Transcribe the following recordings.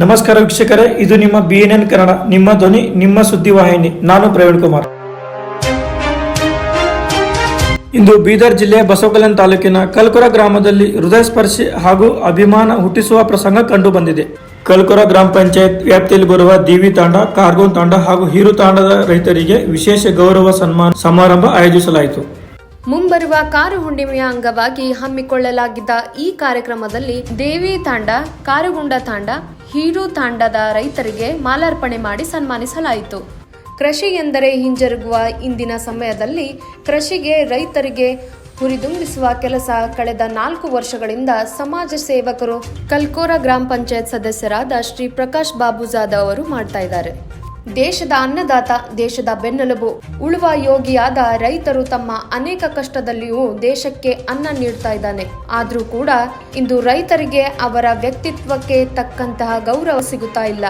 ನಮಸ್ಕಾರ ವೀಕ್ಷಕರೇ, ಇದು ನಿಮ್ಮ ಬಿ ಎನ್ ಎನ್ ಕನ್ನಡ, ನಿಮ್ಮ ಧ್ವನಿ, ನಿಮ್ಮ ಸುದ್ದಿವಾಹಿನಿ ನಾನು ಪ್ರವೀಣ್ ಕುಮಾರ್. ಇಂದು ಬೀದರ್ ಜಿಲ್ಲೆಯ ಬಸವಕಲ್ಯಾಣ ತಾಲೂಕಿನ ಕಲ್ಕುರ ಗ್ರಾಮದಲ್ಲಿ ಹೃದಯ ಸ್ಪರ್ಶಿ ಹಾಗೂ ಅಭಿಮಾನ ಹುಟ್ಟಿಸುವ ಪ್ರಸಂಗ ಕಂಡು ಬಂದಿದೆ ಕಲ್ಕುರ ಗ್ರಾಮ ಪಂಚಾಯತ್ ವ್ಯಾಪ್ತಿಯಲ್ಲಿ ಬರುವ ದೇವಿ ತಾಂಡ, ಕಾರ್ಗೋನ್ ತಾಂಡ ಹಾಗೂ ಹೀರು ತಾಂಡದ ರೈತರಿಗೆ ವಿಶೇಷ ಗೌರವ ಸನ್ಮಾನ ಸಮಾರಂಭ ಆಯೋಜಿಸಲಾಯಿತು. ಮುಂಬರುವ ಕಾರು ಹುಣ್ಣಿಮೆಯ ಅಂಗವಾಗಿ ಹಮ್ಮಿಕೊಳ್ಳಲಾಗಿದ್ದ ಈ ಕಾರ್ಯಕ್ರಮದಲ್ಲಿ ದೇವಿ ತಾಂಡ, ಕಾರುಗುಂಡ ತಾಂಡ, ಹೀರು ತಾಂಡದ ರೈತರಿಗೆ ಮಾಲಾರ್ಪಣೆ ಮಾಡಿ ಸನ್ಮಾನಿಸಲಾಯಿತು. ಕೃಷಿ ಎಂದರೆ ಹಿಂಜರುಗುವ ಇಂದಿನ ಸಮಯದಲ್ಲಿ ಕೃಷಿಗೆ, ರೈತರಿಗೆ ಹುರಿದುಂಬಿಸುವ ಕೆಲಸ ಕಳೆದ ನಾಲ್ಕು ವರ್ಷಗಳಿಂದ ಸಮಾಜ ಸೇವಕರು ಕಲ್ಕೋರ ಗ್ರಾಮ ಪಂಚಾಯತ್ ಸದಸ್ಯರಾದ ಶ್ರೀ ಪ್ರಕಾಶ್ ಬಾಬುಜಾದ ಅವರು ಮಾಡ್ತಾ ಇದ್ದಾರೆ. ದೇಶದ ಅನ್ನದಾತ, ದೇಶದ ಬೆನ್ನೆಲುಬು. ಉಳುವ ಯೋಗಿಯಾದ ರೈತರು ತಮ್ಮ ಅನೇಕ ಕಷ್ಟದಲ್ಲಿಯೂ ದೇಶಕ್ಕೆ ಅನ್ನ ನೀಡ್ತಾ ಇದ್ದಾನೆ. ಆದ್ರೂ ಕೂಡ ಇಂದು ರೈತರಿಗೆ ಅವರ ವ್ಯಕ್ತಿತ್ವಕ್ಕೆ ತಕ್ಕಂತಹ ಗೌರವ ಸಿಗುತ್ತಾ ಇಲ್ಲ.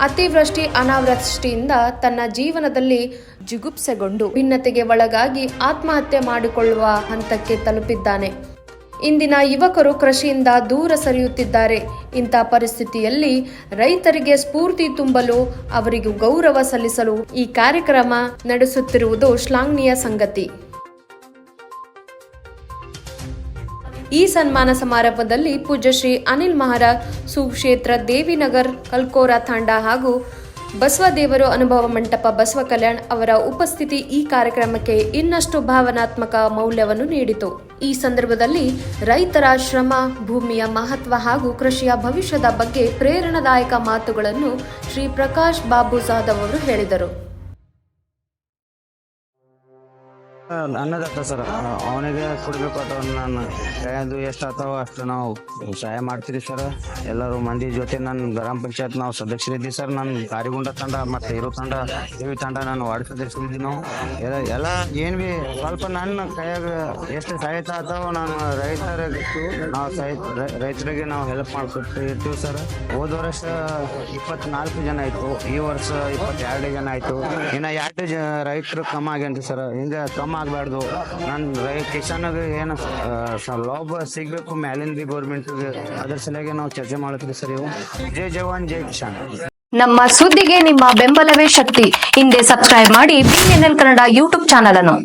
ಅತಿವೃಷ್ಟಿ, ಅನಾವೃಷ್ಟಿಯಿಂದ ತನ್ನ ಜೀವನದಲ್ಲಿ ಜಿಗುಪ್ಸೆಗೊಂಡು ಭಿನ್ನತೆಗೆ ಒಳಗಾಗಿ ಆತ್ಮಹತ್ಯೆ ಮಾಡಿಕೊಳ್ಳುವ ಹಂತಕ್ಕೆ ತಲುಪಿದ್ದಾನೆ. ಇಂದಿನ ಯುವಕರು ಕೃಷಿಯಿಂದ ದೂರ ಸರಿಯುತ್ತಿದ್ದಾರೆ. ಇಂಥ ಪರಿಸ್ಥಿತಿಯಲ್ಲಿ ರೈತರಿಗೆ ಸ್ಫೂರ್ತಿ ತುಂಬಲು ಅವರಿಗೂ ಗೌರವ ಸಲ್ಲಿಸಲು ಈ ಕಾರ್ಯಕ್ರಮ ನಡೆಸುತ್ತಿರುವುದು ಶ್ಲಾಘನೀಯ ಸಂಗತಿ. ಈ ಸನ್ಮಾನ ಸಮಾರಂಭದಲ್ಲಿ ಪೂಜ್ಯ ಶ್ರೀ ಅನಿಲ್ ಮಹಾರಾಜ್, ಸುಕ್ಷೇತ್ರ ದೇವಿನಗರ್, ಕಲ್ಕೋರಾ ತಾಂಡ ಹಾಗೂ ಬಸವದೇವರು ಅನುಭವ ಮಂಟಪ ಬಸವ ಕಲ್ಯಾಣ್ ಅವರ ಉಪಸ್ಥಿತಿ ಈ ಕಾರ್ಯಕ್ರಮಕ್ಕೆ ಇನ್ನಷ್ಟು ಭಾವನಾತ್ಮಕ ಮೌಲ್ಯವನ್ನು ನೀಡಿತು. ಈ ಸಂದರ್ಭದಲ್ಲಿ ರೈತರ ಶ್ರಮ, ಭೂಮಿಯ ಮಹತ್ವ ಹಾಗೂ ಕೃಷಿಯ ಭವಿಷ್ಯದ ಬಗ್ಗೆ ಪ್ರೇರಣಾದಾಯಕ ಮಾತುಗಳನ್ನು ಶ್ರೀ ಪ್ರಕಾಶ್ ಬಾಬು ಜಾಧವ್ ಅವರು ಹೇಳಿದರು. ಅನ್ನದಾತ ಸರ್ ಅವನಿಗೆ ಕೊಡ್ಬೇಕು ಅಥವಾ ನಾನು ಕೈಯದು ಎಷ್ಟು ಆಗ್ತಾವ ಅಷ್ಟು ನಾವು ಸಹಾಯ ಮಾಡ್ತೀರಿ ಸರ್. ಎಲ್ಲರೂ ಮಂದಿ ಜೊತೆ ನಾನು ಗ್ರಾಮ ಪಂಚಾಯತ್ ನಾವು ಸದಸ್ಯರಿದ್ದೀವಿ ಸರ್. ನಾನು ಕಾರಿಗುಂಡ ತಂಡ ಮತ್ತು ಇರು ತಂಡ, ದೇವಿ ತಂಡ ನಾನು ವಾರ್ಡ್ ಸದಸ್ಯರಿದ್ದೀವಿ ನಾವು. ಎಲ್ಲ ಎಲ್ಲ ಏನು ಭೀ ಸ್ವಲ್ಪ ನನ್ನ ಕೈಯಾಗ ಎಷ್ಟು ಸಹಾಯತ ಆಗ್ತಾವೋ ನಾನು ರೈತರಿಗೆ, ನಾವು ಸಹಾಯ ರೈತರಿಗೆ ನಾವು ಹೆಲ್ಪ್ ಮಾಡ್ಕೊಟ್ಟು ಇರ್ತೀವಿ ಸರ್. ಹೋದ ವರ್ಷ ಇಪ್ಪತ್ನಾಲ್ಕು ಜನ ಆಯಿತು, ಈ ವರ್ಷ ಇಪ್ಪತ್ತೆರಡು ಜನ ಆಯಿತು. ಇನ್ನು ಎರಡು ಜ, ರೈತರು ಕಮ್ಮ ಆಗ್ಯಾನ್ರಿ ಸರ್. ಹಿಂಗೆ ಕಮ್ಮ ಆಗಬಾರ್ದು ನನ್ನ ಕಿಸಾನ್ಗೆ ಏನು ಲಾಭ ಸಿಗಬೇಕು ಮ್ಯಾಲಿಂದ ಬಿ ಗೌರ್ಮೆಂಟ್ಗೆ ಅದ್ರ ಸಲುವಾಗಿ ನಾವು ಚರ್ಚೆ ಮಾಡ್ತೀವಿ ಸರ್ ಇವು. ಜೈ ಜವಾನ್, ಜೈ ಕಿಸಾನ್. ನಮ್ಮ ಸುದ್ದಿಗೆ ನಿಮ್ಮ ಬೆಂಬಲವೇ ಶಕ್ತಿ. ಹಿಂದೆ ಸಬ್ಸ್ಕ್ರೈಬ್ ಮಾಡಿ ಬಿಎನ್ಎಲ್ ಕನ್ನಡ ಯೂಟ್ಯೂಬ್ ಚಾನಲ್ ಅನ್ನು.